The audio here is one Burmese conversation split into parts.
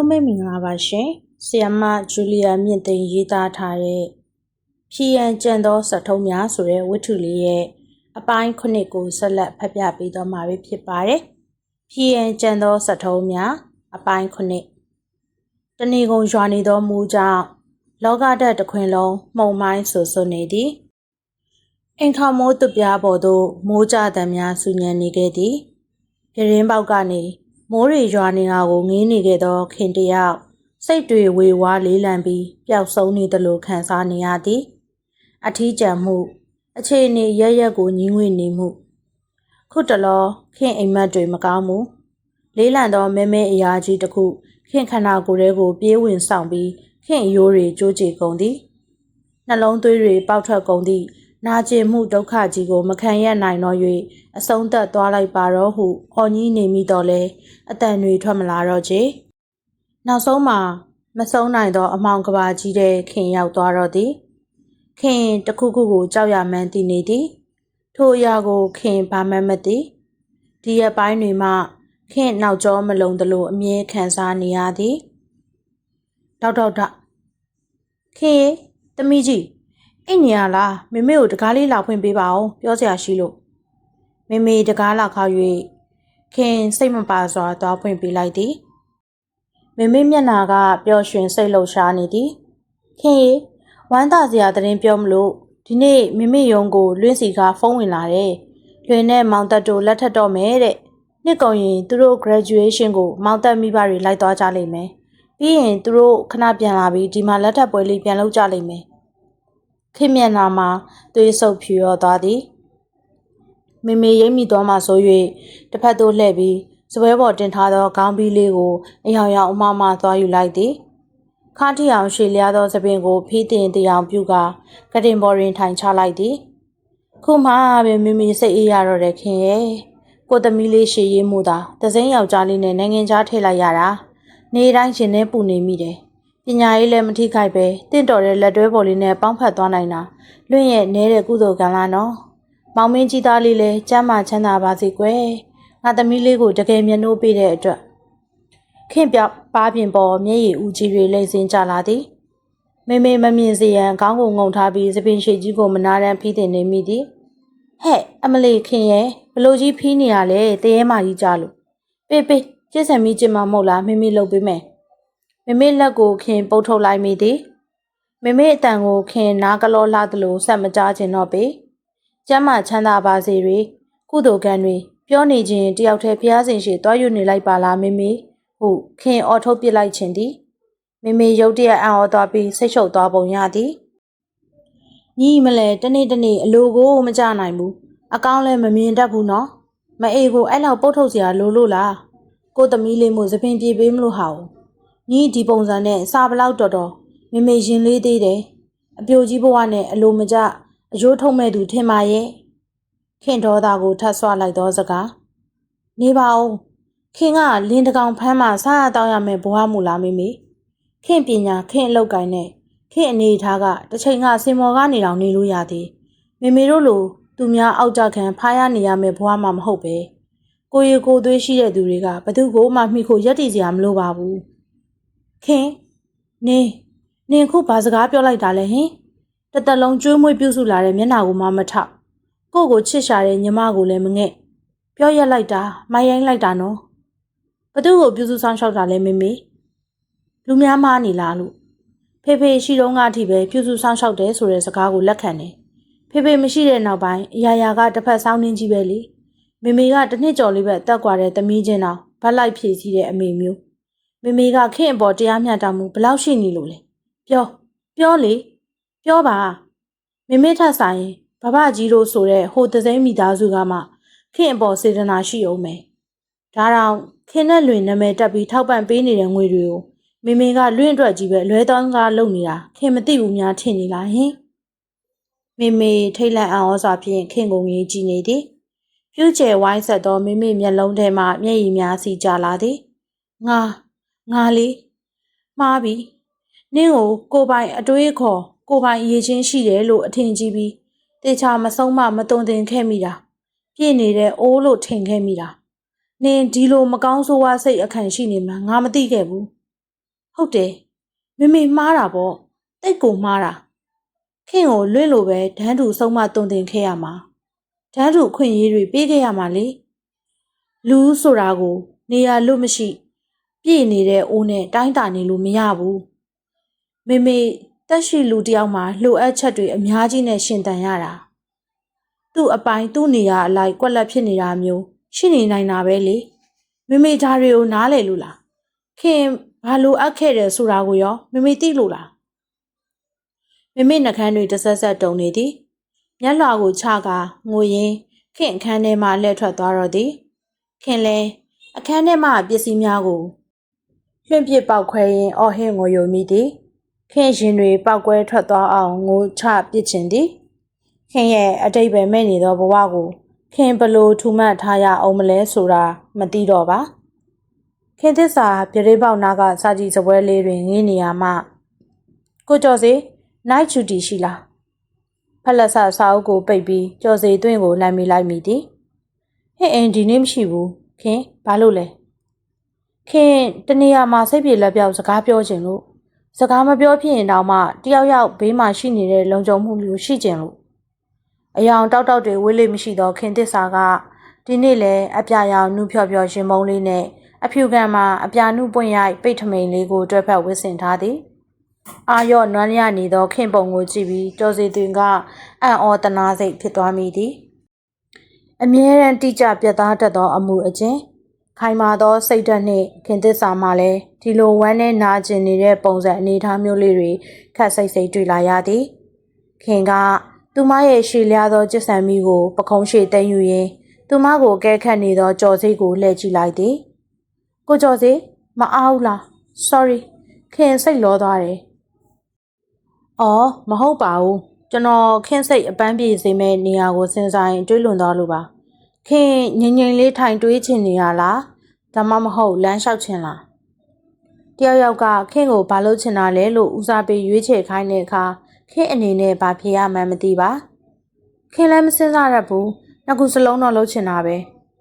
လုံးပဲမင်္ဂလာပါရှင်ဆီယမဂျူလီယာမြင့်သိန်းရေးသားထားတဲ့ဖြီယန်ကျန်သောစက်ထုံးများဆိုတဲ့ဝတ္ထုလေးရဲ့အပိုင်းခုနှစ်ကိုဆက်လက်ဖတ်ပြပေးတော့မှာဖြစ်ပါတယ်ဖြီယန်ကျန်သောစက်ထုံးများအပိုင်းခုနှစ်တဏီကုံရွာနေသောမူကြောင့်လောကဓာတ်တစ်ခွင်လုံးမှုံမိုင်းဆူဆွနေသည်အင်ခါမိုးသူပြားပေါ်သို့မိုးကြတံများဆူညံနေခဲ့သည်ပြရင်းပေါက်ကနေ မိုးရီရွာနေတာကိုငေးနေခဲ့သောခင်တယောက်စိတ်တွေဝေဝါးလေးလံပြီးပျောက်ဆုံးနေသလိုခံစားနေရသည်အထီးကျန်မှု အခြေအနေရရက်ကိုညှင်းငွေနေမှု ခုတလောခင်အိမ်မက်တွေမကောင်းမှုလေးလံသောမဲမဲအရာကြီးတစ်ခုခင်ခန္ဓာကိုယ်ထဲကိုပြေးဝင်ဆောင်ပြီးခင်အယိုးတွေကြိုးကြည်ကုန်သည်နှလုံးသွေးတွေပေါက်ထွက်ကုန်သည့် နာကျင်မှုဒုက္ခကြီးကို မခံရနိုင်တော့၍အဆုံးသက်သွားလိုက်ပါတော့ဟုအော်ကြီးနေမိတော့လဲအတန်တွေထွက်မလာတော့ချေနောက်ဆုံးမှာမဆုံးနိုင်သော အမောင်ကဘာကြီးတဲ့ခင်ရောက်သွားတော့သည်ခင်တခုခုကိုကြောက်ရမှန်းသိနေသည်ထိုအရာကိုခင်ဘာမှမသိဒီရက်ပိုင်းတွေမှခင်နောက်ကျောမလုံသလိုအမြဲခံစားနေရသည်တောက်တောက်တာခင်တမီးကြီး အိတ်နေရလားမေမေကိုတကားလေးလာဖွင့်ပေးပါအောင်ပြောစရာရှိလို့မေမေတကားလာခေါ၍ခင်စိတ်မပါစွာသွားဖွင့်ပေးလိုက်သည်မေမေမျက်နာကပျော်ရွှင်စိတ်လှုပ်ရှားနေသည်ခင်ရေဝမ်းသာစရာသတင်းပြောမလို့ဒီနေ့မေမေယုံကိုလွင့်စီကဖုန်းဝင်လာတယ်လွင်နဲ့မောင်တက်တို့လက်ထပ်တော့မယ်တဲ့နှစ်ကုန်ရင်သူတို့ graduation ကိုမောင်တက်မိဘတွေလိုက်သွားကြလိမ့်မယ်ပြီးရင်သူတို့ခဏပြန်လာပြီးဒီမှာလက်ထပ်ပွဲလေးပြန်လုပ်ကြလိမ့်မယ် ခင်မျက်နှာမှာသွေးဆုပ်ဖြူရောသွားသည်မေမေရိပ်မိသွားမှဆို၍တစ်ဖက်သို့လှည့်ပြီးစပွဲပေါ်တင်ထားသောခေါင်းပြီးလေးကိုအယောင်ယောင်အမမသွားယူလိုက်သည်ခါတီအောင်ရှေလျားသောသပင်ကိုဖီးတင်တရားပြုကကတင်ပေါ်တွင်ထိုင်ချလိုက်သည်ခုမှပင်မိမိစိတ်အေးရတော့တဲ့ခင်ရဲ့ကိုသမီးလေးရှေရေးမှုသာသစိမ်းယောက်ျားလေးနဲ့နိုင်ငံခြားထည့်လိုက်ရတာနေတိုင်းရှင်နေပူနေမိတယ် ပညာရေးလည်းမထိခိုက်ပဲတင့်တော်တဲ့လက်တွဲပေါ်လေးနဲ့ပေါင်းဖက်သွားနိုင်တာလွင့်ရဲ့နဲတဲ့ကုသိုလ်ကံလားနော်မောင်မင်းကြီးသားလေးလည်းကျမ်းမာချမ်းသာပါစေကွယ်ငါသမီးလေးကိုတကယ်မျက်နှိုးပေးတဲ့အတွက်ခင်ပြပါပြင်ပေါ်မျက်ရည်ဦးကြီးတွေလိမ့်စင်းကြလာသည်မေမေမမြင်စေရန်ခေါင်းကိုငုံထားပြီးသပင်ရှိကြီးကိုမနာတမ်းဖီးတင်နေမိသည်ဟဲ့အမလေးခင်ရဲ့ဘလို့ကြီးဖီးနေရလဲတရေမကြီးကြလို့ပေးပေးကျစ်ဆံမီကျင်မမဟုတ်လားမေမေလှုပ်ပေးမယ် မေမေလက်ကိုခင်ပုတ်ထုတ်လိုက်မိသည်မေမေအတန်ကိုခင်နားကလောလှသလိုဆက်မကြားခြင်းတော့ပေကျမ်းမာချမ်းသာပါစေတွေကုသိုလ်ကံတွေပြောနေခြင်းတယောက်တည်းဖျားစင်ရှိသွားယူနေလိုက်ပါလားမေမေဟုခင်အော်ထုတ်ပစ်လိုက်ခြင်းသည်မေမေရုတ်တရက်အံ့ဩသွားပြီးစိတ်ရှုပ်သွားပုံရသည်ညီမလဲတနေ့တနေ့အလိုကိုမကြနိုင်ဘူးအကောင်းလည်းမမြင်တတ်ဘူးနော်မအေးကိုအဲ့လောက်ပုတ်ထုတ်စရာလိုလို့လားကိုသမီးလေးမို့သပင်ပြေပေးမလို့ဟာ ညီဒီပုံစံနဲ့စာဘလောက်တော်တော်မေမေရင်လေးသေးတယ်အပြိုကြီးဘဝနဲ့အလိုမကျအယိုးထုံမဲ့သူထင်ပါရဲ့ခင်ဒေါသကိုထပ်ဆွလိုက်သောစကားနေပါဦးခင်ကလင်းတကောင်ဖမ်းမှစားရတော့ရမယ်ဘဝမူလားမေမေခင်ပညာခင်အလောက်ကိုင်းနဲ့ခင်အနေထားကတစ်ချိန်ကစင်မော်ကနေတောင်နေလို့ရသေးမေမေတို့လိုသူများအောက်ကြခံဖားရနေရမယ်ဘဝမှမဟုတ်ပဲကိုရီကိုသွေးရှိတဲ့သူတွေကဘသူကိုမှမိခိုရက်တည်စရာမလိုပါဘူး ခင်နင်းနင်ခုဘာစကားပြောလိုက်တာလဲဟင်တသက်လုံးကျွေးမွေးပြုစုလာတဲ့မျက်နှာကိုမှမထောက်ကိုကိုချစ်ရှာတဲ့ညီမကိုလည်းမငဲ့ပြောရက်လိုက်တာမိုင်းရိုင်းလိုက်တာနော်ဘသူ့ကိုပြုစုဆောင်ရှောက်တာလဲမေမေလူများမားနေလားလို့ဖေဖေရှိတော့ငါအထိပဲပြုစုဆောင်ရှောက်တယ်ဆိုတဲ့စကားကိုလက်ခံတယ်ဖေဖေမရှိတဲ့နောက်ပိုင်းအရာရာကတစ်ဖက်ဆောင်းနှင်းကြီးပဲလေမေမေကတစ်နှစ်ကျော်လေးပဲတက်ကွာတဲ့သမီးချင်းတော်ဗတ်လိုက်ဖြည့်စည်းတဲ့အမေမျိုး မေမေကခင်အပေါ်တရားမျှတမှုဘလောက်ရှိနေလို့လဲပြောပြောလေပြောပါမေမေထဆိုင်ဘဘကြီးတို့ဆိုတဲ့ဟိုသစိမ်းမိသားစုကမှခင်အပေါ်စေတနာရှိအောင်မယ်ဒါတော့ခင်နဲ့လွင်နာမည်တက်ပြီးထောက်ပံ့ပေးနေတဲ့ငွေတွေကိုမေမေကလွင့်အတွက်ကြီးပဲလွဲတောင်းကားလုပ်နေတာခင်မသိဘူးများထင်နေလားဟင်မေမေထိတ်လန့်အောင်စွာဖြင့်ခင်ကိုငေးကြည့်နေသည်ပြုကျယ်ဝိုင်းဆက်သောမိမိမျက်လုံးထဲမှမျက်ရည်များစီကျလာသည်ငါ ငါလေးမှားပြီနင်းကိုကိုပိုင်အတွေးခေါ်ကိုပိုင်ရည်ချင်းရှိတယ်လို့အထင်ကြီးပြီးတေချာမဆုံးမမတုံတင်ခဲ့မိတာပြည့်နေတဲ့အိုးလို့ထင်ခဲ့မိတာနင်ဒီလိုမကောင်းဆိုးဝါးစိတ်အခန့်ရှိနေမှငါမသိခဲ့ဘူးဟုတ်တယ်မေမေမှားတာပေါ့တိတ်ကိုမှားတာခင်ကိုလွင့်လို့ပဲဒန်းတူဆုံးမတုံတင်ခဲ့ရမှာဒန်းတူအခွင့်အရေးတွေပေးခဲ့ရမှာလေလူဆိုတာကို နေရာလို့မရှိ ပြည့်နေတဲ့အိုးနဲ့တိုင်းတာနေလို့မရဘူးမေမေတက်ရှိလူတစ်ယောက်မှာလှိုအပ်ချက်တွေအများကြီးနဲ့ရှင်တန်ရတာသူ့အပိုင်းသူ့နေရာအလိုက်ကွက်လက်ဖြစ်နေတာမျိုးရှိနေနိုင်တာပဲလေမေမေဓာတွေကိုနားလေလို့လားခင်ဘာလို့အပ်ခဲ့တယ်ဆိုတာကိုရောမမေသိလို့လားမမေနှကန်းတွေတဆက်ဆက်တုံနေသည်မျက်လွှာကိုချကာငိုရင်းခင်အခန်းထဲမှလှည့်ထွက်သွားတော့သည်ခင်လဲအခန်းထဲမှပစ္စည်းများကို လွင့်ပစ်ပောက်ခွဲရင်းအော်ဟစ်ငိုယိုမိသည်ခင်ရင်တွေပောက်ကွဲထွက်သွားအောင်ငိုချပစ်ခြင်းသည်ခင်ရဲ့အတိတ်ပဲမဲ့နေသောဘဝကိုခင်ဘလို့ထူမှတ်ထားရအောင်မလဲဆိုတာမသိတော့ပါခင်သစ္စာပြရေပေါက်နာကစာကြည့်စပွဲလေးတွင်ငင်းနေရမှကိုကျော်စီနိုင်ချူတီရှိလားဖက်လက်ဆစာအုပ်ကိုပိတ်ပြီးကျော်စီတွင်းကိုလှမ်းမိလိုက်မိသည်ဟင့်အင်းဒီနေ့မရှိဘူးခင်ဘာလို့လဲ ခင်တနေရာမှာစိတ်ပြေလက်ပြောက်စကားပြောချင်လို့စကားမပြောဖြစ်ရင်တောင်မှတယောက်ယောက်ဘေးမှာရှိနေတဲ့လုံခြုံမှုမျိုးရှိကျင်လို့အယောင်တောက်တောက်တွေဝေးလေးမရှိတော့ခင်သစ္စာကဒီနေ့လဲအပြာရောင်နှူးဖြော်ဖြော်ရှင်မုံလေးနဲ့အဖြူခံမှာအပြာနုပွင့်ရိုက်ပိတ်ထမိန်လေးကိုတွဲဖက်ဝစ်ဆင်ထားသည်အာရော့နွမ်းလျနေသောခင်ပုံကိုကြည့်ပြီးတော်စီသွင်ကအံ့ဩတနာစိတ်ဖြစ်သွားမိသည်အမြဲတမ်းတိကျပြတ်သားတတ်သောအမှုအကျင့် ခိုင်မာသောစိတ်ဓာတ်နှင့်ခင်သစ္စာမှလည်းဒီလိုဝမ်းနဲ့နာကျင်နေတဲ့ပုံစံအနေအထားမျိုးလေးတွေခက်စိတ်စိတ်တွေ့လာရသည်ခင်ကသူမရဲ့ရှည်လျားသောကြက်ဆံမီကို ပခုံးရှိသိမ်းယူရင်းသူမကိုကဲခတ်နေသောကြော်စိတ်ကိုလှည့်ကြည့်လိုက်သည်ကိုကျော်စီမအားဘူးလား sorry ခင်စိတ်လောသွားတယ်။အော်မဟုတ်ပါဘူးကျွန်တော်ခင်စိတ်အပန်းပြေစေမဲ့နေရာကိုစဉ်းစားရင်တွေးလွန်သွားလို့ပါ။ခင်ငင်ငင်လေးထိုင်တွေးချင်နေရလား ဒါမှမဟုတ်လမ်းလျှောက်ချင်လား။တယောက်ယောက်ကခင်ကိုဘာလို့ချင်တာလဲလို့ဦးစားပေးရွေးချယ်ခိုင်းတဲ့အခါခင်အနေနဲ့ဘာဖြေရမှန်းမသိပါ။ခင်လည်းမစဉ်းစားရဘူး။နှစ်ခုစလုံးတော့လှုပ်ချင်တာပဲ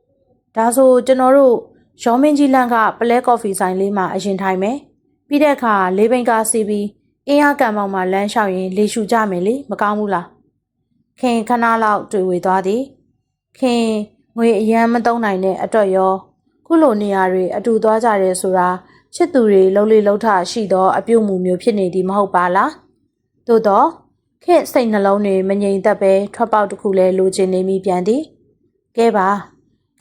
။ဒါဆိုကျွန်တော်တို့ရောမင်းကြီးလန့်ကပလဲကော်ဖီဆိုင်လေးမှာအရင်ထိုင်မယ်ပြီးတဲ့အခါလေးဘိန်ကားစီးပြီးအင်းရကံမောင်မှာလမ်းလျှောက်ရင်လေရှူကြမယ်လေမကောင်းဘူးလားခင်ခဏလောက်တွေ့ဝေသွားသည်ခင်ငွေအရန်မတုံးနိုင်တဲ့အတွက်ရော ခုလိုနေရာတွေအတူသွားကြရဲဆိုတာချစ်သူတွေလှုပ်လေလှုပ်ထရှိသောအပြုတ်မှုမျိုးဖြစ်နေသည်မဟုတ်ပါလားသို့တော့ခင်စိတ်နှလုံးတွေမငြိမ်သက်ပဲထွက်ပေါက်တစ်ခုလဲလိုချင်နေမိပြန်သည်ကဲပါ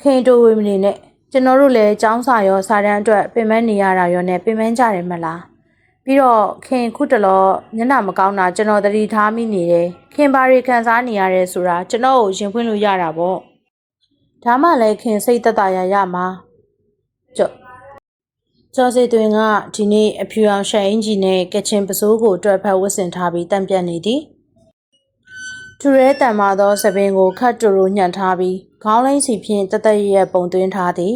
ခင်တို့ဝေမနေနဲ့ကျွန်တော်တို့လည်းចောင်းစာရောစာတန်းအတွက်ပင်ပန်းနေရတာရောနဲ့ပင်ပန်းကြတယ်မလားပြီးတော့ခင်ခုတလောမျက်နှာမကောင်းတာကျွန်တော်သတိထားမိနေတယ်ခင်ဘာတွေခံစားနေရတယ်ဆိုတာကျွန်တော်ကိုရင်ဖွင့်လို့ရတာပေါ့ဒါမှလည်းခင်စိတ်သက်သာရရမှာ ကြော့ကျော်စီတွင်ကဒီနေ့အဖြူအောင်ရှန်အင်ဂျီနဲ့ကချင်ပစိုးကိုတွဲဖက်ဝတ်ဆင်ထားပြီးတံပြတ်နေသည်ထူရဲတန်မာသောသပင်ကိုခတ်တူလိုညှန့်ထားပြီးခေါင်းလိမ့်စီဖြင့်တသက်ရဲ့ပုံသွင်းထားသည်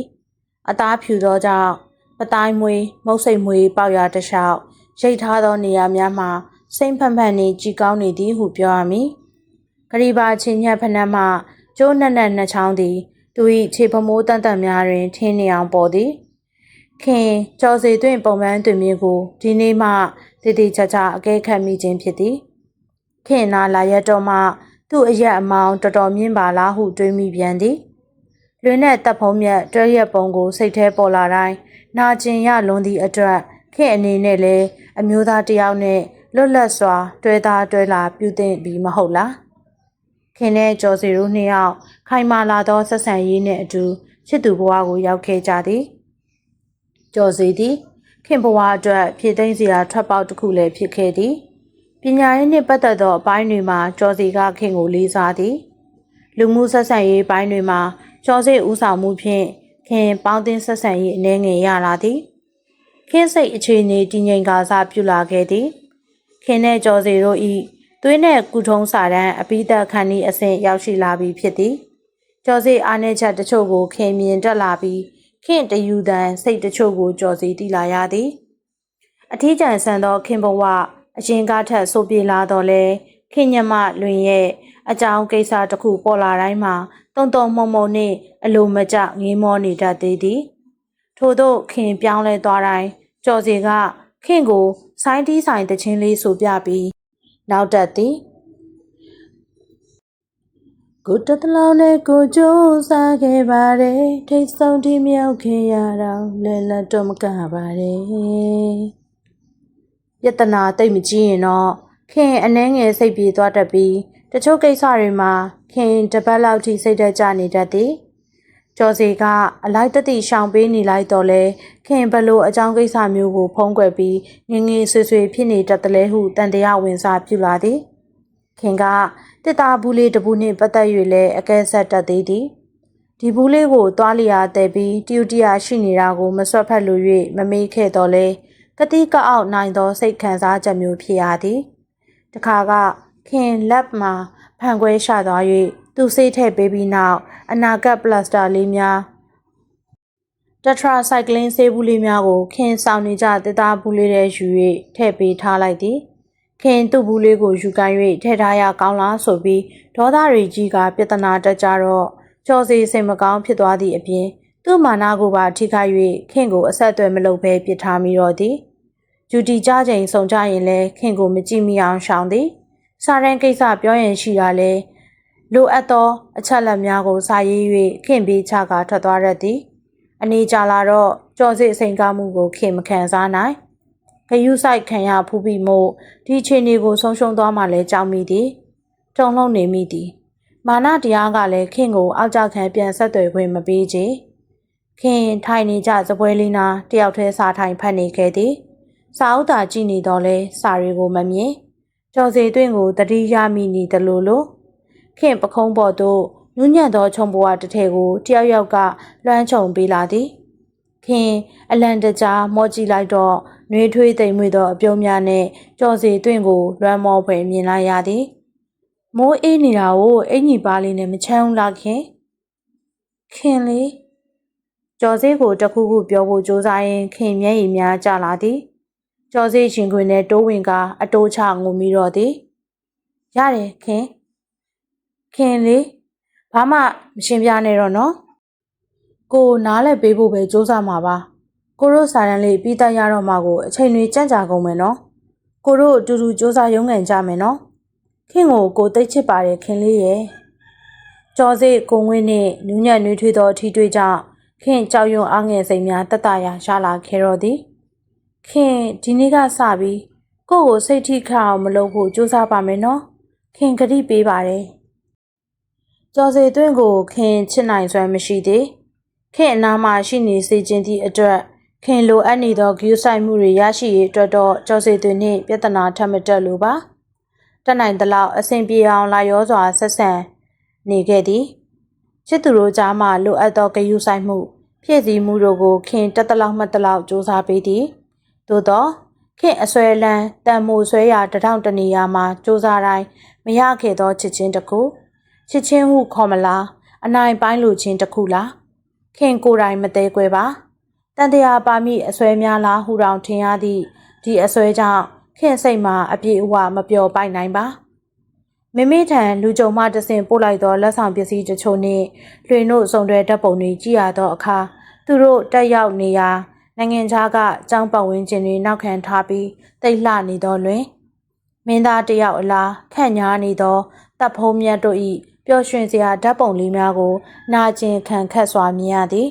အသားဖြူသောကြောင့်ပတိုင်းမွေးမုတ်စိတ်မွေးပေါက်ရတလျှောက်ရိတ်ထားသောနေရာများမှာစိမ့်ဖန်ဖန်နေကြည်ကောင်းနေသည်ဟုပြောရမည်ဂရီပါချင်းညက်ဖနက်မှကျိုးနက်နက်နှချောင်းသည် သူ၏ခြေဖမိုးတန်တန်များတွင် ထင်းနေအောင်ပေါ်သည်ခင်ကြော်စီတွင်ပုံမှန်တွင်မျိုးကိုဒီနေ့မှတည်တည်ချာချာအကဲခတ်မိခြင်းဖြစ်သည်ခင်နာလာရတော့မှသူ့အရက်အမောင်တော်တော်မြင့်ပါလားဟုတွေးမိပြန်သည်လွင်တဲ့တပ်ဖုံးမြတ်တွဲရက်ပုံကိုစိတ်แท้ပေါ်လာတိုင်းနာကျင်ရလွန်သည့်အတွက်ခင်အနေနဲ့လည်းအမျိုးသားတယောက်နဲ့လွတ်လပ်စွာ တွဲသားတွဲလာပြုသင့်ပြီးမဟုတ်လားခင်နဲ့ကျော်စီတို့နှစ်ယောက် ခိုင်မာလာသောဆက်ဆံရေးနှင့်အတူချစ်သူဘဝကိုရောက်ခဲ့ကြသည်ကျော်စီသည်ခင်ဘဝအတွက်ဖြည့်သိမ်းစရာထွက်ပေါက်တစ်ခုလည်းဖြစ်ခဲ့သည်ပညာရေးနှင့်ပတ်သက်သောအပိုင်းတွေမှာကျော်စီကခင်ကိုလေးစားသည်လူမှုဆက်ဆံရေးပိုင်းတွေမှာကျော်စိတ်ဦးဆောင်မှုဖြင့်ခင်ပေါင်းတင်ဆက်ဆံရေးအနေငယ်ရလာသည်ခင်စိတ်အခြေအနေတည်ငြိမ်ကာစားပြုလာခဲ့သည်ခင်နဲ့ကျော်စီတို့ဤသွေးနဲ့ကုထုံးစာတန်းအပိသက်ခန္ဒီအဆင့်ရောက်ရှိလာပြီးဖြစ်သည် ကျော်စီအားနည်းချက်တချို့ကိုခင်မြင်တက်လာပြီးခင်တယူတန်စိတ်တချို့ကိုကျော်စီတည်လာရသည်အထီးကျန်ဆန်သောခင်ဘဝအရင်ကထက်ဆိုပြေလာတော့လဲခင်ညမလွင်ရဲ့အကြောင်းကိစ္စတစ်ခုပေါ်လာတိုင်းမှာတုံတုံမုံမုံနှင့်အလိုမကျငေးမောနေတတ်သေးသည်ထို့သောခင်ပြောင်းလဲသွားတိုင်းကျော်စီကခင်ကိုဆိုင်းတီးဆိုင်တချင်းလေးဆိုပြပြီးနောက်တက်သည် ကိုတတလောင်းနဲ့ကိုကြိုးစားခဲ့ပါတယ်ထိတ်ဆုံးတိမြောက်ခင်ရတော့လဲလက်တော့မကပါတယ်ယတနာတိတ်မကြည့်ရင်တော့ခင်အနှဲငယ်စိတ်ပြေသွားတတ်ပြီးတချို့ကိစ္စတွေမှာခင်တပတ်လောက်ထိစိတ်သက်ကြနေတတ်သည်ကျော်စီကအလိုက်တတိရှောင်ပေးနေလိုက်တော့လဲခင်ဘလို့အကြောင်းကိစ္စမျိုးကို ဖုံးကွယ်ပြီးငငယ်ဆွေဆွေဖြစ်နေတတ်တယ်လဲဟုတန်တရားဝင်စားပြုလာသည်ခင်က တစ်သားဘူးလေးတပူနှင့်ပတ်သက်၍လည်းအကဲဆက်တတ်သေးသည်ဒီဘူးလေးကိုသွားလျာတဲ့ပြီးတျူတရာရှိနေတာကိုမဆွတ်ဖက်လို၍မမေးခဲ့တော့လဲကတိကအောက်နိုင်သောစိတ်ခံစားချက်မျိုးဖြစ်ရသည်တခါကခင်လက်မှာဖန်ခွဲရှာသွား၍သူစိတ်ထည့်ပေးပြီးနောက်အနာဂတ်ပလတ်စတာလေးများတက်ထရာဆိုင်ကလင်းဆေးဘူးလေးများကိုခင်ဆောင်နေကြတစ်သားဘူးလေးတွေယူ၍ထည့်ပေးထားလိုက်သည် ခင်သူ့ဘူးလေးကိုယူကန်၍ထည့်ထားရကောင်းလားဆိုပြီးဒေါသရီကြီးကပြဿနာတက်ကြတော့ကျော်စီစိတ်မကောင်းဖြစ်သွားသည့်အပြင်သူ့မာနာကိုပါထိခိုက်၍ခင်ကိုအဆက်အသွယ်မလုပ်ဘဲပြစ်ထားမိတော့သည်ဂျူတီကြချိန်ဆုံကြရင်လည်းခင်ကိုမကြည့်မိအောင်ရှောင်သည်စာရန်ကိစ္စပြောရင်ရှိတာလဲလိုအပ်သောအချက်လက်များကိုစာရေး၍ခင်ပြီးချကထွက်သွားရသည် အနေကြလာတော့ကြော်စစ်အစိန်ကားမှုကိုခင်မခံစားနိုင် ခယူးဆိုင်ခံရဖူးပြီးမို့ဒီခြေနေကိုဆုံးရှုံးသွားမှလည်းကြောက်မိသည်တုံလုံးနေမိသည်မာနတရားကလည်းခင်ကိုအောက်ကြခံပြန်ဆက်သွယ်ခွင့်မပေးချေခင်ထိုင်နေကြစပွဲလေးနာတယောက်တည်းစာထိုင်ဖတ်နေခဲ့သည်စာအုပ်သာကြည့်နေတော့လဲစာတွေကိုမမြင်ကျော်စီတွင်ကိုတတိယမိနေတယ်လို့လို့ခင်ပခုံးပေါ်သို့နူးညံ့သောခြုံပွားတစ်ထည်ကိုတယောက်ယောက်ကလွှမ်းခြုံပေးလာသည်ခင်အလန်တကြားမော့ကြည့်လိုက်တော့ နှွေးထွေးသိမ်မွေ့သောအပြုံးများနဲ့ကြော်စီတွင်ကိုလွှမ်းမောဖွယ်မြင်လိုက်ရသည်မိုးအေးနေတာကိုအင်ကြီးပါလေးနဲ့မချမ်းဘူးလားခင်ခင်လေကျော်စည်းကိုတခုခုပြောဖို့ကြိုးစားရင်ခင်မျက်ရည်များကျလာသည်ကျော်စည်းရှင်ခွင်နဲ့တိုးဝင်ကအတိုးချငုံပြီးတော့သည်ရတယ်ခင်ခင်လေဘာမှမရှင်းပြနဲ့တော့နော်ကိုနားလဲပေးဖို့ပဲစူးစမ်းမှာပါ ကိုတို့စာရန်လေးပြီးတတ်ရတော့မှကိုအချိန်တွေကြန့်ကြာကုန်မယ်နော်ကိုတို့အတူတူစူးစမ်းရုံးကန်ကြမယ်နော်ခင်ကိုကိုသိချစ်ပါတယ်ခင်လေးရဲ့ကျော်စိတ်ကိုငွေနှင့်နူးညံ့နှွေးထွေးသောအထီးတွေကြောင့်ခင်ကြောက်ရွံ့အားငယ်စိတ်များတတရာရလာခဲ့တော့သည်ခင်ဒီနေ့ကစပြီးကိုကိုစိတ်ထိခအောင်မလုပ်ဖို့ကြိုးစားပါမယ်နော်ခင်ကတိပေးပါတယ်ကျော်စိတ်သွင်းကိုခင်ချစ်နိုင်စွမ်းမရှိသေးခင်အနားမှာရှိနေစေခြင်းသည့်အတွက် ခင်လိုအပ်နေသောဂရုစိုက်မှုတွေရရှိရေးအတွက်တော့ကျော်စိတ်သွင်းနှင့်ပြဿနာထပ်မတက်လိုပါတက်နိုင်သလောက်အဆင်ပြေအောင်လာရောစွာဆက်ဆံနေခဲ့သည်ချစ်သူတို့ကြားမှလိုအပ်သောဂရုစိုက်မှုဖြည့်ဆည်းမှုတို့ကိုခင်တက်တလောက်မှတ်တလောက်စ조사ပေးသည်သို့သောခင်အစွဲလန်းတန်မိုဆွဲရာတထောင်တနေရာမှာစ조사တိုင်းမရခဲ့သောချစ်ချင်းတစ်ခုချစ်ချင်းဟုခေါ်မလားအနိုင်ပိုင်းလူချင်းတစ်ခုလားခင်ကိုယ်တိုင်မသေးကွယ်ပါ တန်တရားပါမိအစွဲများလားဟူတောင်ထင်ရသည့်ဒီအစွဲကြောင့်ခင်စိတ်မှာအပြည့်အဝမပျော်ပိုက်နိုင်ပါမိမိထံလူကြုံမှတဆင်ပို့လိုက်သောလက်ဆောင်ပစ္စည်းတချို့နှင့်လွှင့်တို့စုံတွဲဓာတ်ပုံတွေကြည့်ရသောအခါသူတို့တက်ရောက်နေရာနိုင်ငံခြားကကျောင်းပတ်ဝန်းကျင်တွေနောက်ခံထားပြီးတိတ်လှနေသောတွင်မင်းသားတယောက်အလားခန့်ညားနေသောတပ်ဖုံးမြတ်တို့၏ပျော်ရွှင်စရာဓာတ်ပုံလေးများကိုနာကျင်ခံခတ်စွာမြင်ရသည်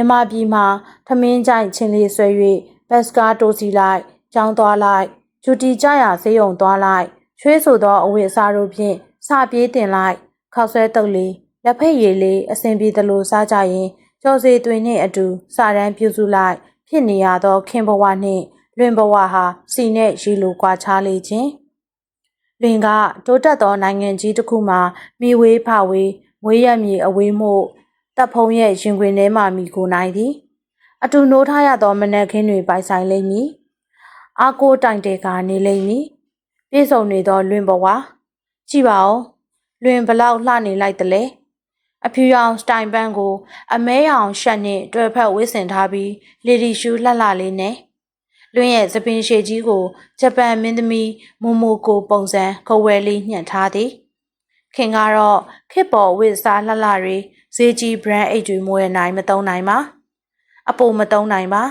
မြမပြည်မှာထမင်းကြိုက်ချင်းလေးဆွဲ၍ဘတ်စကားတိုးစီလိုက်ကျောင်းသွားလိုက်ဂျူတီကြရဆေးရုံသွားလိုက်ချွေးဆိုသောအဝတ်အစားတို့ဖြင့်စပြေးတင်လိုက်ခောက်ဆွဲတုပ်လေးလက်ဖက်ရည်လေးအစဉ်ပြေသလိုစားကြရင်ကျော်စီသွင်းနှင့်အတူစာရန်ပြုစုလိုက် ဖြစ်နေရသောခင်ဘဝနှင့်လွင်ဘဝဟာစီနဲ့ရီလိုကွာခြားလေခြင်းလွင်ကတိုးတက်သောနိုင်ငံကြီးတစ်ခုမှာမိဝေးဖဝေးမွေးရမြေအဝေးမှု တပ်ဖုံးရဲ့ရင်ခွင်ထဲမှမိကိုနိုင်သည် အတူနိုးထားရသောမနက်ခင်းတွေပိုင်ဆိုင်လိမ့်မည်အာကိုတိုင်တဲကနေလိမ့်မည်ပြည့်စုံနေသောလွင်ဘဝကြည့်ပါဦးလွင်ဘလောက်လှနေလိုက်တလဲအဖြူရောင်စတိုင်ပန်းကို အမဲရောင်ရှက်နဲ့တွဲဖက်ဝစ်ဆင်ထားပြီးလေဒီရှူလှလှလေးနဲ့လွင်းရဲ့သပင်ရှည်ကြီးကိုဂျပန်မင်းသမီးမိုမိုကိုပုံစံခဝဲလေးညှန့်ထားသည်ခင်ကတော့ခစ်ပေါ်ဝစ်စားလှလှတွေ ဈေးကြီး brand အိတ်တွေမွေးနိုင်မသုံးနိုင်ပါအပိုမသုံးနိုင်ပါ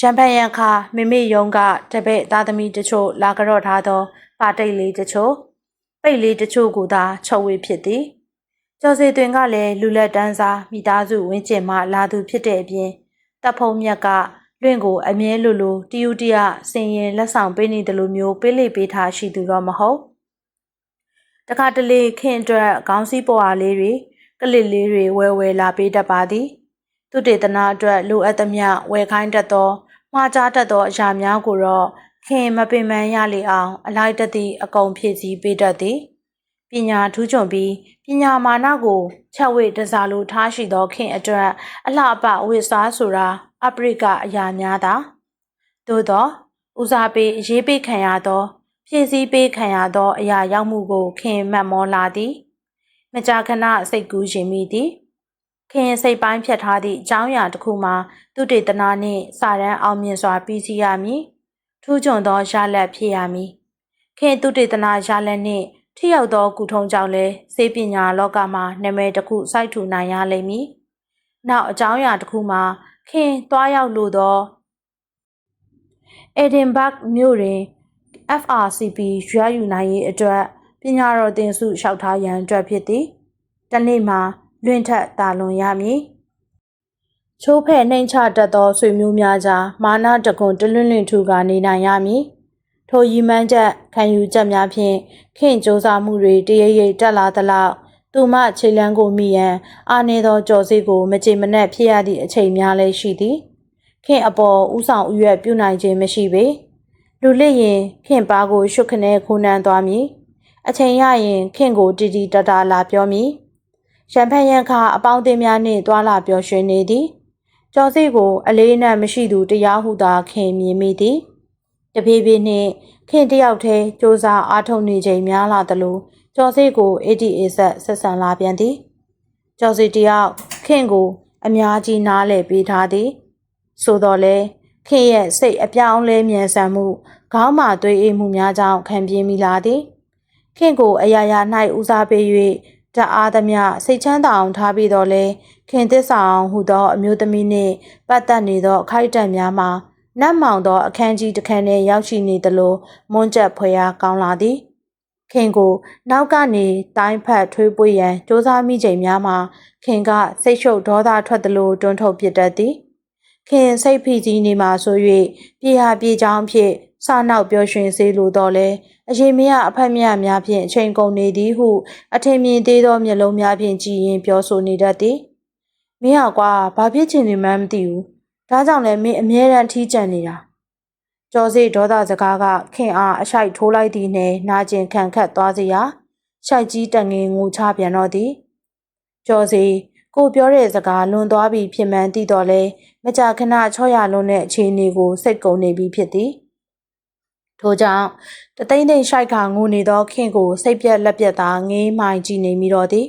ရံဖန်ရန်ခါမိမိယုံကတပည့်သားသမီးတချို့လာကြော့ထားသောပါတိတ်လေးတချို့ပိတ်လေးတချို့ကိုသာချုပ်ဝေဖြစ်သည်ကျော်စီတွင်ကလည်းလူလက်တန်းစားမိသားစုဝင်းကျင်မှလာသူဖြစ်တဲ့အပြင်တပ်ဖုံမြတ်ကလွင့်ကိုအမြဲလိုလိုတီယူတီယစင်ရင်လက်ဆောင်ပေးနေတယ်လို့မျိုးပေးလိပေးထားရှိသူတော့မဟုတ်တခါတလေခင်အတွက်ခေါင်းစည်းပေါ်အားလေးတွေ ကလစ်လေးတွေဝဲဝဲလာပေးတတ်ပါသည်သူတေသနာအတွက်လိုအပ်သမျှဝယ်ခိုင်းတတ်သောမှားကြားတတ်သောအရာများကိုတော့ခင်မပင်ပန်းရလေအောင် အလိုက်တသည့်အကုန်ဖြည့်ဆည်းပေးတတ်သည်ပညာထူးချွန်ပြီးပညာမာနကိုချက်ဝိတစားလိုထားရှိသောခင်အတွက်အလှပဝိစားဆိုတာအပရိကအရာများသာသို့သောဦးစားပေးအရေးပေးခံရသောဖြည့်ဆည်းပေးခံရသောအရာရောက်မှုကိုခင်မှတ်မောလာသည် မကြာခဏစိတ်ကူးရှင်မိသည်ခင်စိတ်ပိုင်းဖြတ်ထားသည့်အကြောင်းအရာတစ်ခုမှာသူတေသနာနှင့်စာရန်အောင်မြင်စွာပြီးစီးရမည်ထူးချွန်သောရလဒ်ဖြစ်ရမည်ခင်သူတေသနာရလဒ်နှင့်ထိရောက်သောကုထုံးကြောင့်လဲစေပညာလောကမှာနာမည်တစ်ခုစိုက်ထူနိုင်ရလိမ့်မည်နောက်အကြောင်းအရာတစ်ခုမှာခင်သွားရောက်လို့သော Edinburgh မြို့တွင် FRCP ရွရယူနိုင်ရေးအတွက် ပညာတော်သင်စုလျှောက်ထားရန်အတွက်ဖြစ်သည်။တနေ့မှာလွင့်ထက်တာလွန်ရမည်။ချိုးဖဲ့နှိမ်ချတတ်သောဆွေမျိုးများကြားမာနတကွန်တလွင့်လွင့်ထူကနေနိုင်ရမည်။ထိုရည်မှန်းချက်ခံယူချက်များဖြင့်ခင်စ조사မှုတွေတရရိပ်တက်လာသလောက်သူမခြေလန်းကိုမိရန်အာနေသောကြော်စိကိုမကြေမနက်ဖြစ်ရသည့်အချိန်များလည်းရှိသည်ခင်အပေါ်ဥဆောင်ဥရွက်ပြုနိုင်ခြင်းမရှိပေလူလစ်ရင်ခင်ပါကိုရှုခနဲခိုးနှမ်းသွားမည် အချိန်ရရင်ခင်ကိုတီတီတတလာပြောမည်ရံဖန်ရန်ခါအပေါင်းအသင်းများနှင့်တွာလာပျော်ရွှင်နေသည်ကျော်စိကိုအလေးအနက်မရှိသူတရားဟုသာခင်မြင်မိသည်တဖြည်းဖြည်းနှင့်ခင်တယောက်တည်းစ조사အားထုတ်နေချိန်များလာသလိုကျော်စိကို ATA ဆက်ဆက်ဆံလာပြန်သည်ကျော်စိတယောက်ခင်ကိုအများကြီးနားလည်ပေးထားသည် ဆိုတော့လေခင်ရဲ့စိတ်အပြောင်းလဲမြန်ဆန်မှုခေါင်းမာသွေးအေးမှုများကြောင့်ခံပြင်းမိလာသည် ခင်ကိုအရာရာ၌ဦးစားပေး၍တအားသမျှစိတ်ချမ်းသာအောင်ထားပြီးတော့လေခင်သစ္စာအောင်ဟုသောအမျိုးသမီးနှင့်ပတ်သက်နေသောအခိုက်အတန့်များမှာနတ်မောင်သောအခန်းကြီးတစ်ခန်းထဲရောက်ရှိနေသလိုမွန်းကျက်ဖွယ်ရာကောင်းလာသည်ခင်ကိုနောက်ကနေတိုင်းဖက်ထွေးပွေရန်စ조사မိချိန်များမှာခင်ကစိတ်ရှုပ်ဒေါသထွက်သလိုတွန်းထုတ်ပစ်တတ်သည်ခင်စိတ်ဖိစီးနေမှာဆို၍ပြေဟာပြေချောင်းဖြစ် စာနောက်ပျော်ရွှင်စေလိုတော့လဲအရင်မရအဖက်မြများဖြင့်အချိန်ကုန်နေသည်ဟုအထင်မြင်သေးသောမျက်လုံးများဖြင့်ကြည်ရင်ပြောဆိုနေတတ်သည်မင်းဟာကွာဘာဖြစ်ချင်နေမှန်းမသိဘူးဒါကြောင့်လည်းမင်းအမြဲတမ်းထီးကျန်နေတာကျော်စိဒေါသစကားကခင်အားအရှိုက်ထိုးလိုက်သည်နှင့်နာကျင်ခံခတ်သွားစေရာရှိုက်ကြီးတငင်ငိုချပြန်တော့သည်ကျော်စီကိုပြောတဲ့စကားလွန်သွားပြီဖြစ်မှန်းသိတော့လဲမကြာခဏချော့ရလုံးတဲ့အခြေအနေကိုစိတ်ကုန်နေပြီဖြစ်သည် ထို့ကြောင့်တသိမ့်သိမ့်ရှိုက်ကငိုနေသောခင်ကိုစိတ်ပြက်လက်ပြက်သာငေးမှိုင်ကြည့်နေမိတော့သည်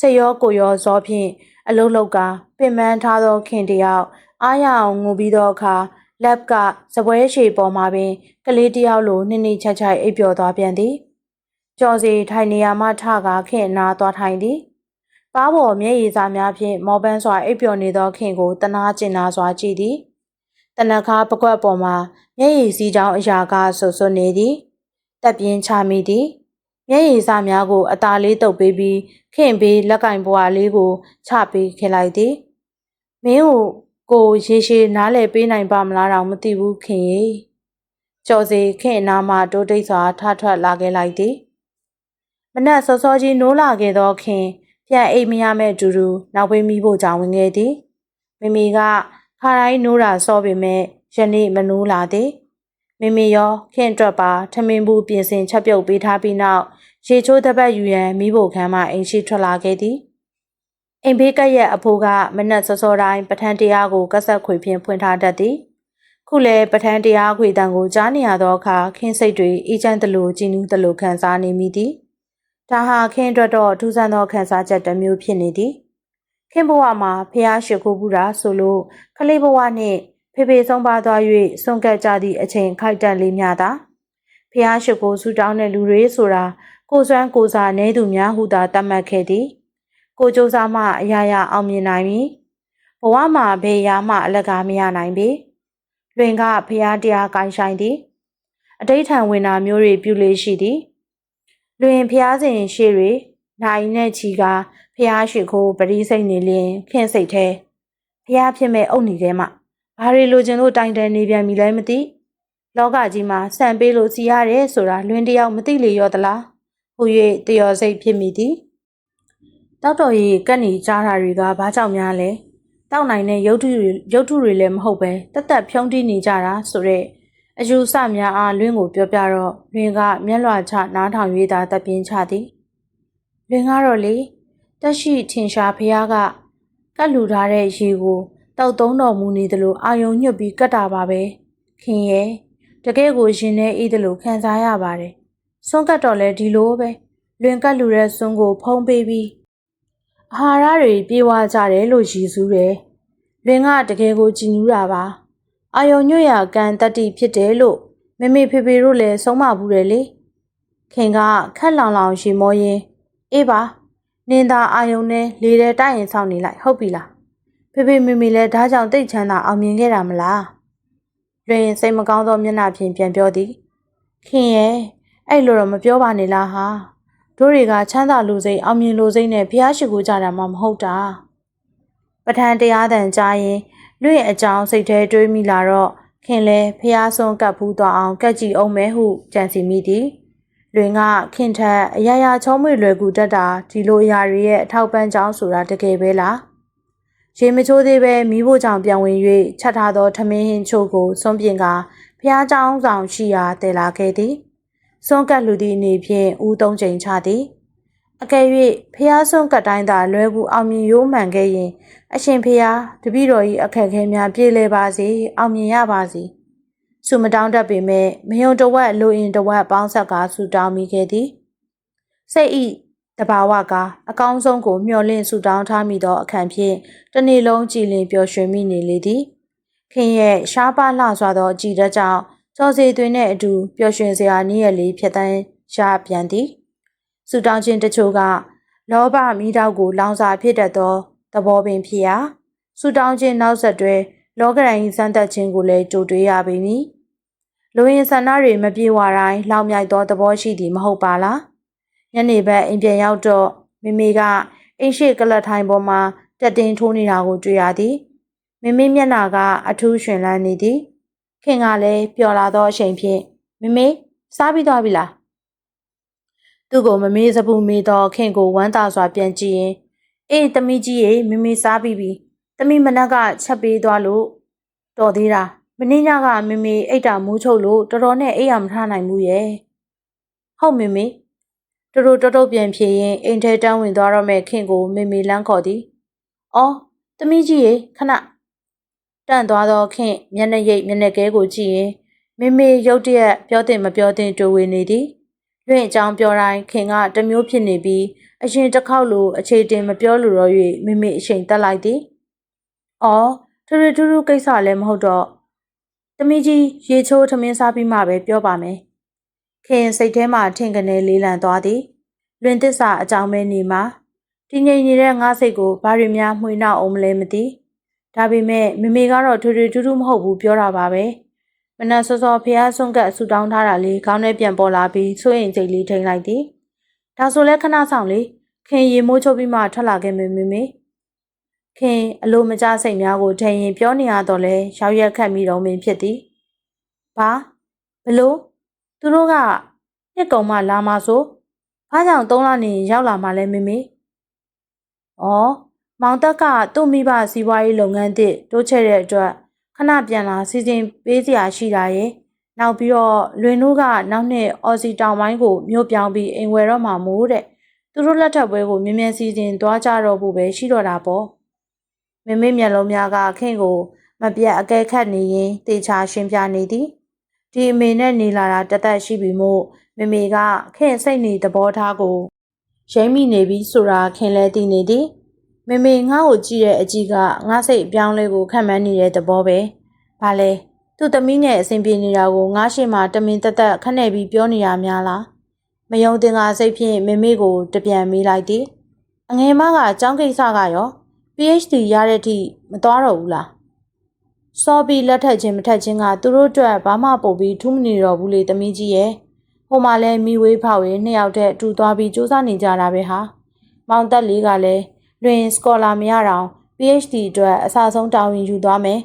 စိတ်ရောကိုယ်ရောဇောဖြင့်အလုံးလောက်ကပင်ပန်းထားသောခင်တယောက်အားရအောင်ငိုပြီးသောအခါလက်ကစပွဲရှည်ပေါ်မှာပင်ကလေးတယောက်လိုနှိမ့်နှိမ့်ချက်ချက်အိပ်ပျော်သွားပြန်သည်ကြော်စီထိုင်နေရာမှထကာခင်နာသွားထိုင်သည်ပါးပေါ်မျက်ရည်စာများဖြင့်မော်ပန်းစွာအိပ်ပျော်နေသောခင်ကိုတနာကျင်နာစွာကြည့်သည် တနခါပကွက်ပေါ်မှာမျက်ရည်စီးချောင်းအရာကဆွဆွနေသည်တက်ပြင်းချမိသည်မျက်ရည်စာများကိုအသာလေးတုပ်ပေးပြီးခင်ဘေးလက်ကင်ပွားလေးကိုချပေးခလိုက်သည်မင်းကိုကိုရေရှည်နားလည်ပေးနိုင်ပါမလားတော့မသိဘူးခင်ရေကြော်စီခင်နာမှတိုးတိတ်စွာထထွက်လာခဲ့လိုက်သည်မနက်စောစောကြီးနိုးလာခဲ့သောခင်ပြန်အိမ်မရမဲ့အတူတူနောက်ဘေးမိဖို့ကြောင့်ဝင်ခဲ့သည်မိမိက ခါတိုင်းနိုးတာစောပေမဲ့ယနေ့မနိုးလာသည်မိမိရောခင်အတွက်ပါထမင်းဘူးပြင်ဆင်ချက်ပြုတ်ပေးထားပြီးနောက်ရေချိုးတပတ်ယူရန်မိဖို့ခန်းမှအိမ်ရှိထွက်လာခဲ့သည်အိမ်ဘေးကရဲ့အဖိုးကမနက်စောစောတိုင်းပထန်းတရားကိုကဆက်ခွေဖြင့်ဖွင့်ထားတတ်သည်ခုလည်းပထန်းတရားခွေတံကိုကြားနေရသောအခါခင်းစိတ်တွေအေးချမ်းသလိုကြည်နူးသလိုခံစားနေမိသည်ဒါဟာခင်အတွက်တော့ထူးဆန်းသောခံစားချက်တစ်မျိုးဖြစ်နေသည်ခ င်ဘဝမှာဖះရှိခိုးဘူးတာဆိုလို့ခလေးဘဝနှင့်ဖေဖေဆုံးပါသွား၍ဆုံးကပ်ကြသည့်အချိန်ခိုက်တန့်လေးများသာဖះရှိခိုးဆူတောင်းတဲ့လူတွေဆိုတာကိုစွမ်းကိုစားနေသူများဟုသာသတ်မှတ်ခဲ့သည် ကိုကြိုးစားမှအရာရာအောင်မြင်နိုင်မည်ဘဝမှာဘယ်ရာမှအလကားမရနိုင်ပေလွင်ကဖျားတရားကိုင်းဆိုင်သည်အတိဋ္ဌံဝင်နာမျိုးတွေပြုလေရှိသည်လွင်ဖျားစဉ်ရှေ့တွေနိုင်နဲ့ချီက ဖျားရှိခိုးပရိစိတ်နေလျင်ခင့်စိတ်ထဲဖျားဖြစ်မဲ့အုတ်နေထဲမှာဘာတွေလိုချင်လို့တိုင်တန်နေပြန်ပြီလဲမသိလောကကြီးမှာဆံပေးလို့စီရတယ်ဆိုတာလွင်တယောက်မသိလေရောသလားဟူ၍တယောစိတ်ဖြစ်မိသည်တောက်တော်ကြီးကက်နေကြားတာတွေကဘာကြောင့်များလဲတောက်နိုင်တဲ့ရုပ်ထုတွေရုပ်ထုတွေလည်းမဟုတ်ပဲတက်တက်ဖြုံးတီးနေကြတာဆိုတော့အယူဆများအားလွင်းကိုပြောပြတော့လွင်ကမျက်လွှာချနားထောင်၍သာတပ်ပြင်းချသည်လွင်ကတော့လေ တက်ရှိထင်ရှားဖះကကတ်လူထားတဲ့ရေကိုတောက်သုံးတော်မူနေသလိုအာယုံညွတ်ပြီးကတ်တာပါပဲခင်ရဲ့တကယ်ကိုရင်ထဲအေးသလိုခံစားရပါတယ်စွန့်ကတ်တော့လဲဒီလိုပဲလွင်ကတ်လူတဲ့စွန်းကို ဖုံးပေးပြီးအာဟာရတွေပြေဝကြတယ်လို့ရည်စူးတယ်လွင်ကတကယ်ကိုကြည်နူးတာပါအာယုံညွတ်ရကန်တတိဖြစ်တယ်လို့မမေဖေဖေတို့လည်းဆုံးမဘူးတယ်လေခင်ကခက်လောင်လောင်ရှင်မောရင်အေးပါ နင်သာအာယုံနဲ့လေတဲ့တိုက်ရင်ဆောင်နေလိုက်ဟုတ်ပြီလားဖေဖေမေမေလည်းဒါကြောင့်တိတ်ချမ်းသာအောင်မြင်ခဲ့တာမလားလွင်စိတ်မကောင်းသောမျက်နှာဖြင့်ပြန်ပြောသည်ခင်ရဲ့အဲ့လိုတော့မပြောပါနဲ့လားဟာတို့တွေကချမ်းသာလူစိတ်အောင်မြင်လူစိတ်နဲ့ဖျားရှိခိုးကြတာမှမဟုတ်တာပထန်တရားတန်ကြားရင်လွင့်အကြောင်းစိတ်ထဲတွေးမိလာတော့ခင်လဲဖျားဆုံးကပ်ဖူးသွားအောင်ကက်ကြည့်အောင်မဲဟုကြံစီမိသည် လွင်ကခင်ထက်အရာရာချောမွေလွယ်ကူတတ်တာဒီလိုအရာတွေရဲ့အထောက်ပံ့ကြောင်းဆိုတာတကယ်ပဲလားရေမချိုးသေးပဲမိဖို့ကြောင့်ပြန်ဝင်၍ချက်ထားသောထမင်းဟင်းချို့ကိုစွန့်ပြင်ကဖျားเจ้าဆောင်ရှိရာတည်လာခဲ့သည်စွန့်ကပ်လူသည့်အနေဖြင့်ဦးသုံးချိန်ချသည်အကယ်၍ဖျားစွန့်ကပ်တိုင်းသာလွယ်ကူအောင်မြင်ရိုးမှန်ခဲ့ရင်အရှင်ဖျားတပည့်တော်၏အခက်အခဲများပြေလည်ပါစေအောင်မြင်ရပါစေ ဆုမတောင်းတတ်ပေမဲ့မယုံတဝက်လူအင်တဝက်ပေါင်းဆက်ကဆုတောင်းမိခဲ့သည်စိတ်ဤတဘာဝကအကောင်းဆုံးကိုမျှော်လင့်ဆုတောင်းထားမိသောအခန့်ဖြင့်တနေ့လုံးကြည်လင်ပျော်ရွှင်မိနေလေသည်ခင်ရဲ့ရှားပါလှစွာသောကြည်တတ်ကြောင့်ကြော်စီသွင်းတဲ့အတူပျော်ရွှင်စရာနေ့ရက်လေးဖြစ်တဲ့ရပြန်သည်ဆုတောင်းခြင်းတချို့ကလောဘမိတောက်ကို လောင်စာဖြစ်တတ်သောသဘောပင်ဖြစ်ရာဆုတောင်းခြင်းနောက်ဆက်တွဲလောကရန်စမ်းသပ်ခြင်းကိုလည်းကြိုတွေးရပေမည် လူရင်ဆန္ဒတွေမပြေဝတိုင်းလောင်မြိုက်သောသဘောရှိသည်မဟုတ်ပါလားညနေဘက်အိမ်ပြန်ရောက်တော့မိမိကအိမ်ရှိကလတ်ထိုင်ပေါ်မှာတက်တင်ထိုးနေတာကိုတွေ့ရသည်မိမိမျက်နှာကအထူးရှင်လန်းနေသည်ခင်ကလည်းပျော်လာသောအချိန်ဖြင့်မမေစားပြီးသွားပြီလားသူ့ကိုမမေးစပူမေးတော့ခင်ကိုဝမ်းသာစွာပြန်ကြည့်ရင်အေးသမီးကြီးရေမမေစားပြီးပြီသမီးမနက်ကချက်ပေးသွားလို့တော်သေးတာ မင်းညကမမေအိတ်တာမူးချုပ်လို့တော်တော်နဲ့အိတ်ရမထားနိုင်ဘူးရဲ့ဟုတ်မမေတူတူတုတ်တုတ်ပြန်ဖြေရင်အိမ်ထဲတန်းဝင်သွားတော့မဲ့ခင်ကိုမေမေလန်းခေါ်သည်အော်သမီးကြီးရေခဏတန့်သွားသောခင်မျက်နှာရိပ်မျက်နှာကဲကိုကြည့်ရင်မေမေရုတ်တရက်ပြောတဲ့မပြောတဲ့တူဝေနေသည်လွင့်အကြောင်းပြောတိုင်းခင်ကတမျိုးဖြစ်နေပြီးအရင်တစ်ခေါက်လိုအခြေတင်မပြောလိုတော့၍မေမေအချိန်တက်လိုက်သည်။အော်ထူထူထူထူကိစ္စလည်းမဟုတ်တော့ သမီးကြီးရေချိုးထမင်းစားပြီးမှပဲပြောပါမယ်။ခင်စိတ်ထဲမှာထင်ကနေလေးလံသွားသည်။လွင်သစ္စာအကြောင်းပဲနေမှာတည်ငြိမ်နေတဲ့ငါစိတ်ကိုဘာတွေများမှွေနောက်အောင်မလဲမသိ။ဒါပေမဲ့မမေကတော့ထူထူထူထူမဟုတ်ဘူးပြောတာပါပဲ။မနက်စောစောဖះဆုံးကဆူတောင်းထားတာလေးခေါင်းထဲပြန်ပေါ်လာပြီးစိုးရင်စိတ်လေးထိန်လိုက်သည်။ဒါဆိုလဲခဏဆောင်လေခင်ရေမိုးချုပ်ပြီးမှထွက်လာခဲ့မေမေမေ ခင်အလိုမကျစိတ်များကိုထင်ရင်ပြောနေရတော့လဲရောက်ရက်ခတ်မိတော့မင်းဖြစ်သည်။ဘာဘလို့သူတို့ကနှစ်ကုံမှလာမှာဆိုဘာကြောင့်သုံးလနေရောက်လာမှလဲမမေ။ဩမောင်တက်ကသူ့မိဘစီးပွားရေးလုပ်ငန်းတစ်တိုးချဲ့တဲ့အတွက်ခဏပြန်လာစီစဉ်ပေးစရာရှိတာရဲ့နောက်ပြီးတော့လွင်တို့ကနောက်နှစ်အော်စီတောင်ပိုင်းကိုမြို့ပြောင်းပြီးအိမ်ဝယ်တော့မှာမို့တဲ့သူတို့လက်ထပ်ပွဲကိုမြင်းမြန်စီစဉ်သွားကြတော့ဖို့ပဲရှိတော့တာပေါ့ မမေမျက်လုံးများကခင့်ကိုမပြတ်အကဲခတ်နေရင်တေချာရှင်းပြနေသည်ဒီအမေနဲ့နေလာတာတသက်ရှိပြီမို့မမေကခင့်စိတ်နေသဘောထားကိုရိမ့်မိနေပြီဆိုတာခင်လဲသိနေသည်မမေငါ့ကိုကြည့်တဲ့အကြည့်ကငါစိတ်အပြောင်းလဲကိုခံမှန်းနေတဲ့သဘောပဲဘာလဲသူ့သမီးနဲ့အဆင်ပြေနေတာကိုငါရှိမှတမင်တက်တက်ခနဲ့ပြီးပြောနေရများလားမယုံတင်ကစိတ်ဖြင့်မမေကိုတပြန်မေးလိုက်သည်အငယ်မကအကြောင်းကိစ္စကရော PhD ရတဲ့အထိမသွားတော့ဘူးလားစောပြီးလက်ထက်ချင်းမထက်ချင်းကသူတို့အတွက်ဘာမှပို့ပြီးထူးမနေတော့ဘူးလေသမီးကြီးရဲ့ဟိုမှာလဲမိဝေးဖောက်ရင်နှစ်ယောက်တည်းအတူသွားပြီးစူးစမ်းနေကြတာပဲဟာမောင်တက်လေးကလည်းလွင်စကောလာမရတော့ PhD အတွက်အစဆုံးတာဝန်ယူသွားမယ်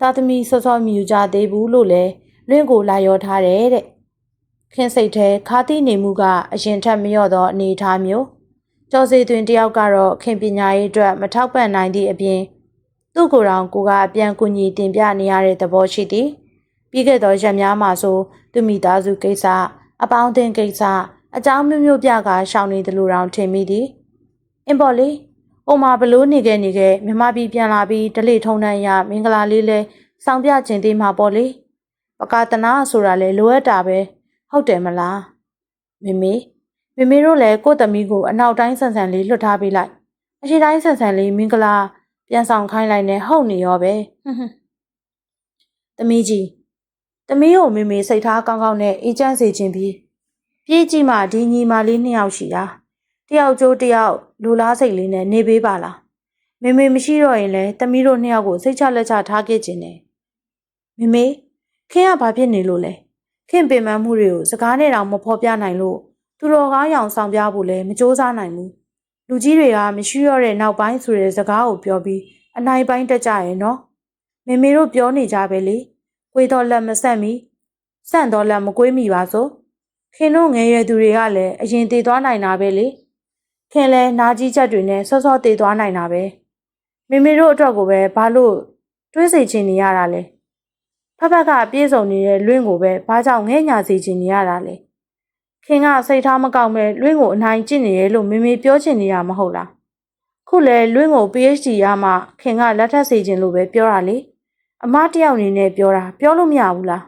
တာသမီစောစောမြူကြသေးဘူးလို့လဲလွင့်ကိုလာရောထားတယ်တဲ့ခင်စိတ်ထဲခါတိနေမှုကအရင်ထက်မလျော့သောအနေအထားမျိုး ကျော်စီတွင်တယောက်ကတော့ခင်ပညာရေးအတွက်မထောက်ပံ့နိုင်သည့်အပြင်သူ့ကိုယ်တော်ကိုကအပြန်ကူညီတင်ပြနေရတဲ့သဘောရှိသည်ပြီးခဲ့သောရက်များမှာဆိုသူမိသားစုကိစ္စအပေါင်းအသင်းကိစ္စအကြောင်းမျိုးမျိုးပြကရှောင်နေတယ်လို့တောင်ထင်မိသည်အင်ပေါ်လေးဟိုမှာဘလို့နေခဲ့နေခဲ့မြမပြည်ပြန်လာပြီးဒလိထုံနှံရမင်္ဂလာလေးလဲစောင်းပြခြင်းသေးမှာပေါ့လေပကာတနာဆိုတာလဲလိုအပ်တာပဲဟုတ်တယ်မလားမေမေ မေမေတို့လည်းကိုယ့်သမီးကိုအနောက်တိုင်းဆန်ဆန်လေးလွတ်ထားပေးလိုက်အရှိတိုင်းဆန်ဆန်လေးမင်္ဂလာပြန်ဆောင်ခိုင်းလိုက်နဲ့ဟုတ်နေရောပဲဟွန်းဟွန်းသမီးကြီးသမီးကိုမေမေစိတ်ထားကောင်းကောင်းနဲ့အေးချမ်းစေခြင်းပြီးပြေးကြည့်မှဒီညီမလေးနှစ်ယောက်ရှိတာတယောက်ကျိုးတယောက်လူလားစိတ်လေးနဲ့နေပေးပါလားမေမေမရှိတော့ရင်လည်းသမီးတို့နှစ်ယောက်ကိုစိတ်ချလက်ချထားခဲ့ခြင်းနဲ့မေမေခင်ကဘာဖြစ်နေလို့လဲခင်ပင်ပန်းမှုတွေကိုစကားနဲ့တောင်မဖော်ပြနိုင်လို့ သူတော်ကောင်းရောင်ဆောင်ပြဖို့လည်းမစ조사နိုင်ဘူးလူကြီးတွေကမရှိရတဲ့နောက်ပိုင်းဆိုတဲ့စကားကိုပြောပြီးအနိုင်ပိုင်းတက်ကြရဲ့နော်မေမေတို့ပြောနေကြပဲလေကိုတော့လက်မဆက်မီစန့်တော့လက်မကွေးမိပါစို့ခင်တို့ငယ်ရွယ်သူတွေကလည်းအရင်တည်သွားနိုင်တာပဲလေခင်လဲနာကြီးချက်တွေနဲ့စောစောတည်သွားနိုင်တာပဲမေမေတို့အတွက်ကိုပဲဘာလို့တွေးစိတ်ချင်နေရတာလဲဖဖကပြေးစုံနေတဲ့လွင့်ကိုပဲဘာကြောင့်ငဲ့ညာစေချင်နေရတာလဲ ခင်ကစိတ်ထားမကောင်းမဲ့လွင့်ကိုအနိုင်ကျင့်နေရဲ့လို့မေမေပြောချင်နေတာမဟုတ်လားခုလဲလွင့်ကို PhD ရမှခင်ကလက်ထပ်စေချင်လို့ပဲပြောတာလေအမတယောက်အနေနဲ့ပြောတာပြောလို့မရဘူးလား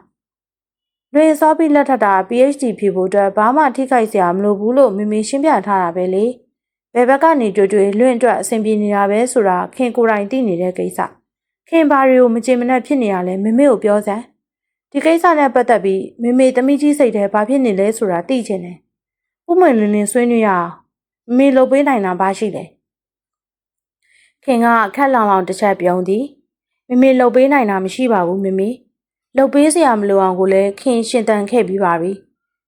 လွင်စောပြီးလက်ထပ်တာ PhD ဖြစ်ဖို့အတွက်ဘာမှထိခိုက်စရာမလိုဘူးလို့မေမေရှင်းပြထားတာပဲလေဘယ်ဘက်ကနေတွေ့တွေ့လွင့်အတွက်အဆင်ပြေနေတာပဲဆိုတာခင်ကိုယ်တိုင်သိနေတဲ့ကိစ္စခင်ဘာတွေကိုမချင်မနှက်ဖြစ်နေရလဲမေမေကိုပြောစမ်း ဒီကိစ္စနဲ့ပတ်သက်ပြီးမေမေသမီးကြီးစိတ်ထဲဘာဖြစ်နေလဲဆိုတာသိချင်တယ်ဥမွင်လင်းလင်းဆွေးနွေးရအောင်မေမေလုပ်ပေးနိုင်တာဘာရှိလဲခင်ကခက်လောင်လောင်တစ်ချက်ပြုံးသည်မေမေလှုပ်ပေးနိုင်တာမရှိပါဘူးမေမေလှုပ်ပေးစရာမလိုအောင်ကိုလည်းခင်ရှင်တန်ခဲ့ပြီးပါပြီ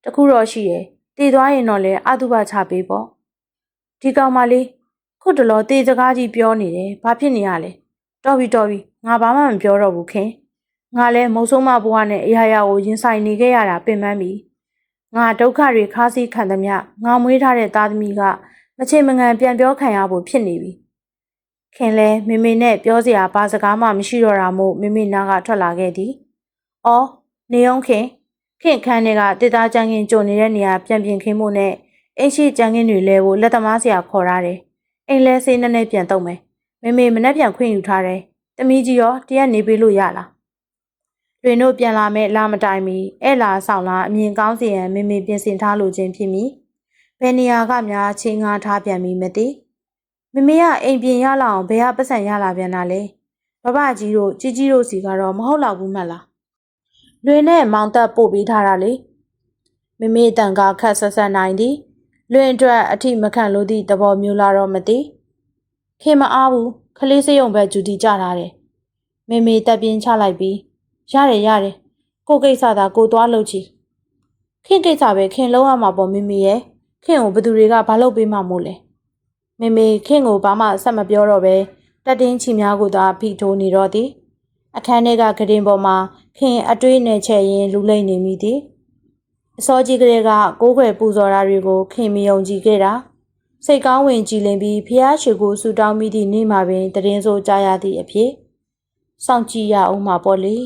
တခုတော့ရှိရဲ့တည်သွားရင်တော့လည်းအတုပချပေးပေါ့ဒီကောင်မလေးခုတလောတေစကားကြီးပြောနေတယ်ဘာဖြစ်နေရလဲတော်ပြီတော်ပြီငါဘာမှမပြောတော့ဘူးခင် ငါလည်းမုံဆုံးမဘွားနဲ့အရာရာကိုရင်ဆိုင်နေခဲ့ရတာပင်ပန်းပြီငါဒုက္ခတွေခါးစည်းခံသမျှငါမွေးထားတဲ့သားသမီးကမချေမငံပြန်ပြောခံရဖို့ဖြစ်နေပြီခင်လဲမေမေနဲ့ပြောစရာဘာစကားမှမရှိတော့တာမို့မေမေနားကထွက်လာခဲ့သည်။အော်နေအောင်ခင်ခင်ခန်းတွေကတေသားကြံကင်ကြုံနေတဲ့နေရာပြန်ပြင်ခင်းဖို့နဲ့အိမ်ရှိကြံကင်တွေလဲဖို့လက်သမားဆရာခေါ်ရတယ်။အိမ်လဲစေးနဲ့နဲ့ပြန်တော့မယ်။မေမေမနဲ့ပြန်ခွင့်ယူထားတယ်။တမီးကြီးရောတရက်နေပေးလို့ရလား။ တွင်တို့ပြန်လာမဲ့လာမတိုင်မီအဲ့လာဆောင်လာအမြင်ကောင်းစီရန်မေမေပြင်ဆင်ထားလိုခြင်းဖြစ်မည်။ဘယ်နေရာကများချင်းငါထားပြန်ပြီမသိ။မမေကအိမ်ပြင်ရလာအောင်ဘယ်ကပတ်စံရလာပြန်တာလဲဘဘကြီးတို့ជីជីတို့စီကတော့မဟုတ်တော့ဘူးမှတ်လားလွင်နဲ့မောင်တက်ပို့ပေးထားတာလေမမေတန်ကခတ်ဆက်ဆက်နိုင်သည်လွင်အတွက်အထိမခံလို့သည့်သဘောမျိုးလာတော့မသိခင်မအားဘူးခလေးစရုံပဲဂျူတီကြထားတယ်မေမေတက်ပြင်းချလိုက်ပြီး ရတယ်ရတယ်ကိုကိစ္စသာကိုသွားလုပ်ချီခင်ကိစ္စပဲခင်လုံးရမှာပေါ့မေမေရဲ့ခင်ကိုဘသူတွေကဘာလုပ်ပေးမှမို့လဲမေမေခင်ကိုဘာမှဆက်မပြောတော့ပဲတက်တင်းချီများကိုသာဖိထိုးနေတော့သည်အခန်းထဲကကရင်ပေါ်မှာခင်အတွေးနဲ့ချက်ရင်လူလိမ့်နေမိသည်အစောကြီးကလေးကကိုးခွေပူဇော်တာတွေကိုခင်မယုံကြည်ခဲ့တာစိတ်ကောင်းဝင်ကြည်လင်ပြီးဖျားရှိကိုဆူတောင်းမိသည့်နေ့မှာပင်တရင်ဆိုကြားရသည့်အဖြစ်စောင့်ကြည့်ရအောင်မှာပေါ့လေ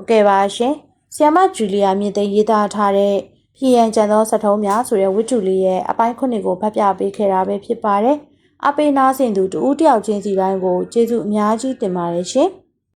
ဟုတ်ကဲ့ပါရှင်ဆီယမဂျူလီယာမြင့်သိမ်းရေးသားထားတဲ့ဖြီရန်ကြံသောစထုံးများဆိုတဲ့ဝတ္ထုလေးရဲ့အပိုင်းခုနှစ်ကိုဖတ်ပြပေးခဲ့တာပဲဖြစ်ပါတယ်။အပေးနာဆင်သူတူဦးတယောက်ချင်းစီတိုင်းကိုကျေးဇူးအများကြီးတင်ပါတယ်ရှင်။